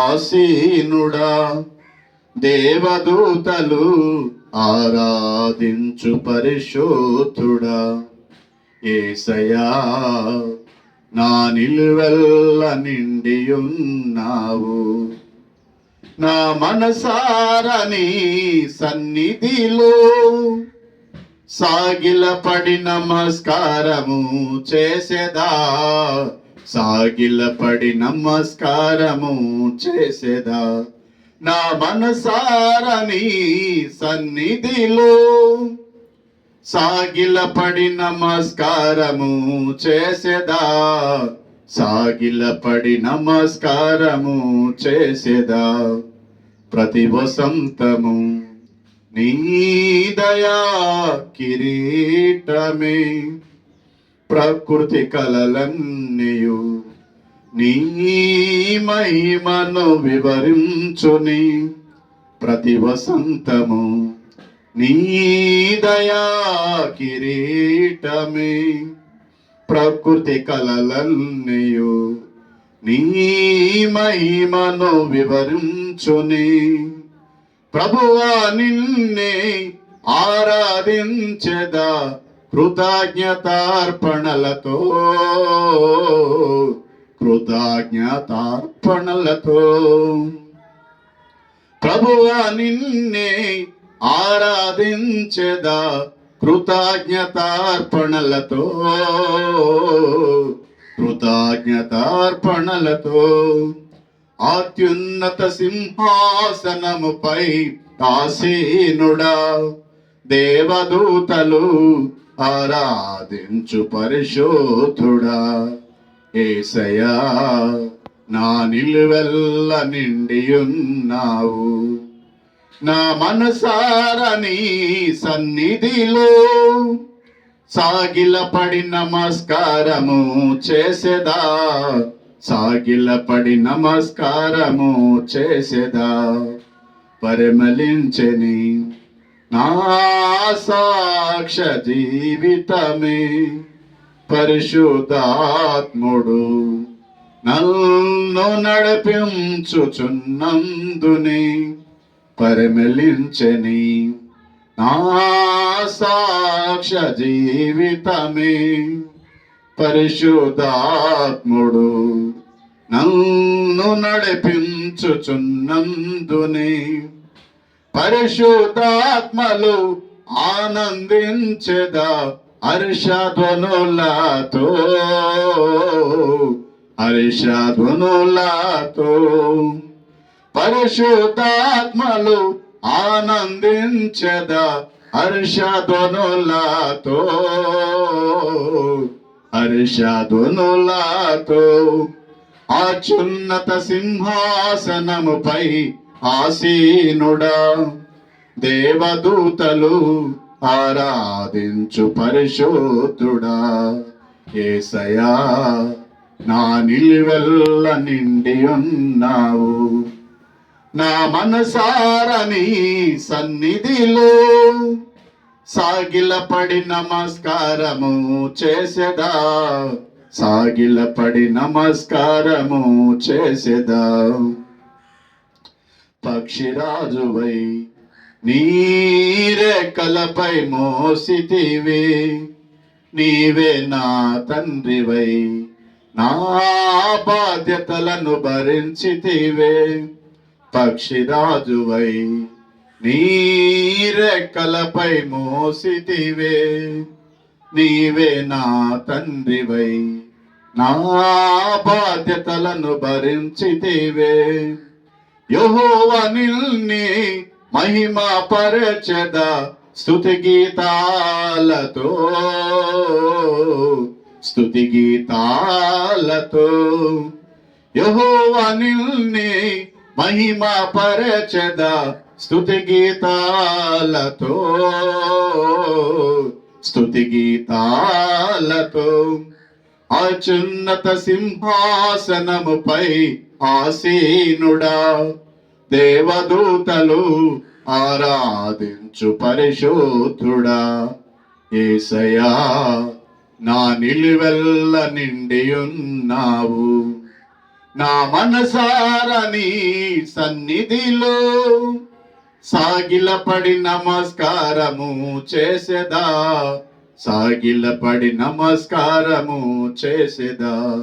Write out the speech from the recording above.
ఆసీనుడా దేవదూతలు ఆరాధించు పరిశోధుడా. ఏసయా నా నిలువెల్ల నిండియున్నావు. నా మనసారని సన్నిధిలో సాగిలపడి నమస్కారము చేసేదా. సాగిలపడి నమస్కారము చేసేదా? నా మనసారని సన్నిధిలో. సాగిలపడి నమస్కారము చేసేదా? సాగిలపడి నమస్కారము చేసేదా? ప్రతి వసంతము నీ దయా కిరీటమే. ప్రకృతి కలలన్నీయు నీ మహిమను వివరించుని ప్రతి వసంతము నీ దయా కిరీటమే. ప్రకృతి కలలన్నీయు నీ మహిమను వివరించుని ప్రభువా నిన్నే ఆరాధించదా. కృతజ్ఞతార్పణలతో కృతజ్ఞతార్పణలతో. ప్రభువా నిన్నే ఆరాధించదా కృతజ్ఞతార్పణలతో కృతజ్ఞతార్పణలతో. అత్యున్నత సింహాసనముపై ఆసీనుడా దేవదూతలు ఆరాధించు పరిశోధుడా ఏసయా నా నిలువెల్ల నిండియున్నావు. నా మనసారని సన్నిధిలో సాగిలపడి నమస్కారము చేసేదా? సాగిలపడి నమస్కారము చేసేదా? పరిమళించని సాక్ష జీవితమే పరిశుద్ధాత్ముడు. నన్ను నడిపించుచున్నందునే పరిమళించని. నా సాక్ష జీవితమే పరిశుద్ధాత్ముడు. నన్ను నడిపించుచున్నందునే పరిశుద్ధాత్మలు ఆనందించదా హర్షధ్వనులతో హర్షధ్వనులతో పరిశుద్ధాత్మలు ఆనందించదా హర్షధ్వనులతో హర్షధ్వనులతో అత్యున్నత సింహాసనముపై ఆసీనుడా దేవదూతలు ఆరాధించు పరిశోధుడా. ఏసయా నా నిలువెల్ల నిండి ఉన్నావు. నా మనసారని సన్నిధిలో సాగిలపడి నమస్కారము చేసేదా? సాగిలపడి నమస్కారము చేసేదా? పక్షిరాజువై కలపై మోసితివే. నీవే నా తండ్రివై నా బాధ్యతలను భరించితివే. పక్షిరాజువై నీరెక్కలపై మోసితివే. నీవే నా తండ్రివై నా బాధ్యతలను భరించితివే. యహోవ నిల్ని మహిమ పరచద స్థుతి గీతాలతో. స్థుతి గీతాలతో. యహోవ నిల్ని మహిమ పరచద స్థుతి గీతాలతో. స్థుతి గీతాలతో. అత్యున్నత సింహాసనముపై ఆసీనుడా. దేవదూతలు ఆరాధించు పరిశోధుడా ఏసయా నా నిలువెల్ల నిండి ఉన్నావు నా మనసారని సన్నిధిలో సాగిలపడి నమస్కారము చేసేదా? సాగిలపడి నమస్కారము చేసేదా?